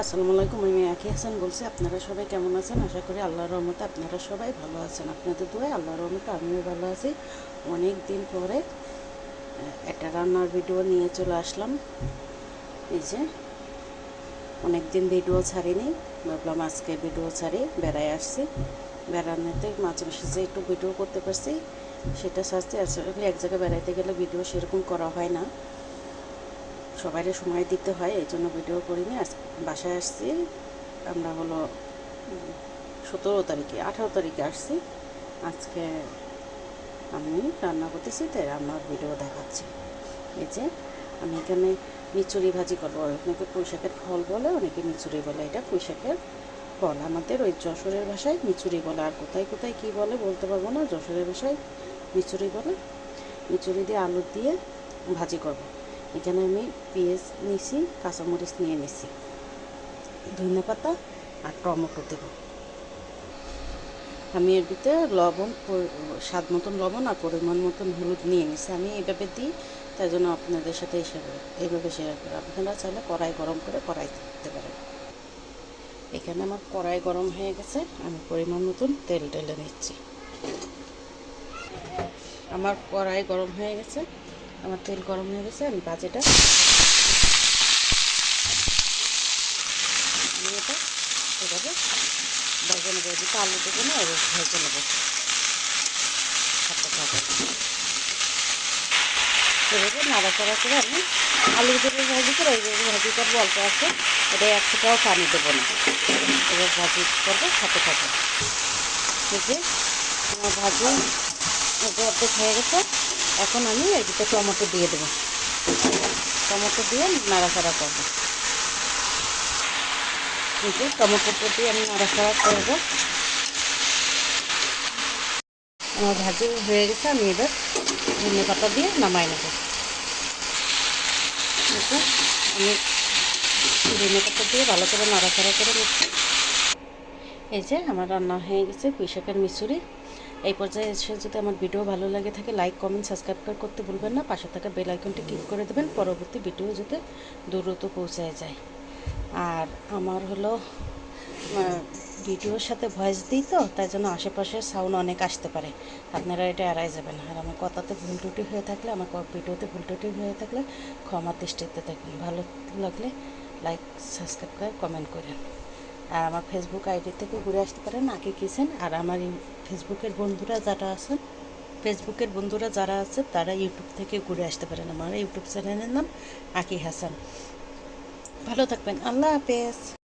হাসান বলছি। আপনারা সবাই কেমন আছেন? আশা করি আল্লাহর রহমতে আপনারা সবাই ভালো আছেন। আপনাদের দোয়ায় আল্লাহর রহমতে আমিও ভালো আছি। অনেক দিন পরে একটা রান্নার ভিডিও নিয়ে চলে আসলাম। এই যে, অনেক দিন ভিডিও ছাড়িনি। ভাবলাম আজকে ভিডিও ছাড়ি, বেড়ায় আসছি। বেড়ানোতে মাঝে মাঝে যে একটু ভিডিও করতে পারছি, সেটা সাজতে আসলে এক জায়গায় বেড়াইতে গেলে ভিডিও সেরকম করা হয় না। সবাইকে সময় দিতে হয়, এই জন্য ভিডিও করিনি। আজ বাসায় আসছি। আমরা হলো সতেরো তারিখে, আঠারো তারিখে আসছি। আজকে আমি রান্না করতেছি, তাই রান্নার ভিডিও দেখাচ্ছি। এই যে, আমি এখানে মিচুরি ভাজি করব। অনেকে পুঁই শাকের ফল বলে, অনেকে মিচুরি বলে। এটা পুঁই শাকের ফল। আমাদের ওই যশোরের ভাষায় মিচুরি বলে। আর কোথায় কোথায় কী বলে বলতে পারব না। যশোরের ভাষায় মিচুরি বলে। মিচুরি দিয়ে আলু দিয়ে ভাজি করব। এখানে আমি পেঁয়াজ নিছি কাঁচামরিচ নিয়ে নিছি ধনে পাতা আর টমেটো দেব। আমি এর ভিতরে লবণ স্বাদ মতন লবণ আর পরিমাণ মতন হলুদ নিয়ে নিছি আমি এইভাবে দিই তাই জন্য আপনাদের সাথে হিসাবে এইভাবে শেয়ার করি। আপনারা চাইলে কড়াই গরম করে কড়াই দিতে পারেন। এখানে আমার কড়াই গরম হয়ে গেছে। আমি পরিমাণ মতন তেল ঢেলে নিচ্ছি। আমার কড়াই গরম হয়ে গেছে। আমার তেল গরম হয়ে গেছে, আমি বাজেটা এটা এভাবে ভেজে নেব দুটো আলু দেবো না এবার ভেজে নেব। এভাবে নাড়াচাড়া করে আমি আলু যেভাবে ভাজি করে এইভাবে ভাজি করব, অল্প আছে। এটা এক ফোটাও পানি দেবো না। এবার ভাজি করব সাথে সাথে যে, আমার ভাজি অর্ধেক হয়ে গেছে। এখন আমি এদিকে টমেটো দিয়ে দেবো। টমেটো দিয়ে নাড়াচাড়া করব। কিন্তু যে টমেটোটা দিয়ে আমি নাড়াচাড়া করব। আমার ভাজি হয়ে গেছে, আমি এবার ধনে পাতা দিয়ে নামাই নেব। আমি ধনে পাতা দিয়ে ভালো করে নাড়াচাড়া করে নিচ্ছি। এই যে আমার রান্না হয়ে গেছে, পুঁইশাকের মিচুরি। এই পর্যায়ে এসে যদি আমার ভিডিও ভালো লাগে থাকে লাইক কমেন্ট সাবস্ক্রাইব করতে ভুলবেন না। পাশে থাকা বেল আইকনটি ক্লিক করে দেবেন। পরবর্তী ভিডিও যাতে দ্রুত পৌঁছায় যায়। আর আমার হলো ভিডিওর সাথে ভয়েস দিই তো, তাই জন্য আশেপাশে সাউন্ড অনেক আসতে পারে। আপনারা এটা এড়াই যাবেন আর আমার কথাতে ভুল ত্রুটি হয়ে থাকলে, আমার ভিডিওতে ভুল ত্রুটি হয়ে থাকলে ক্ষমা দৃষ্টিতে থাকবেন ভালো লাগলে লাইক সাবস্ক্রাইব করে কমেন্ট করেন। আর আমার ফেসবুক আইডি থেকে ঘুরে আসতে পারেন, আগে কিসেন আর আমার ফেসবুকের বন্ধুরা যারা আছেন ফেসবুকের বন্ধুরা যারা আছে, তারা ইউটিউব থেকে ঘুরে আসতে পারেন। আমার ইউটিউব চ্যানেলের নাম আকি হাসান। ভালো থাকবেন। আল্লাহ হাফেজ।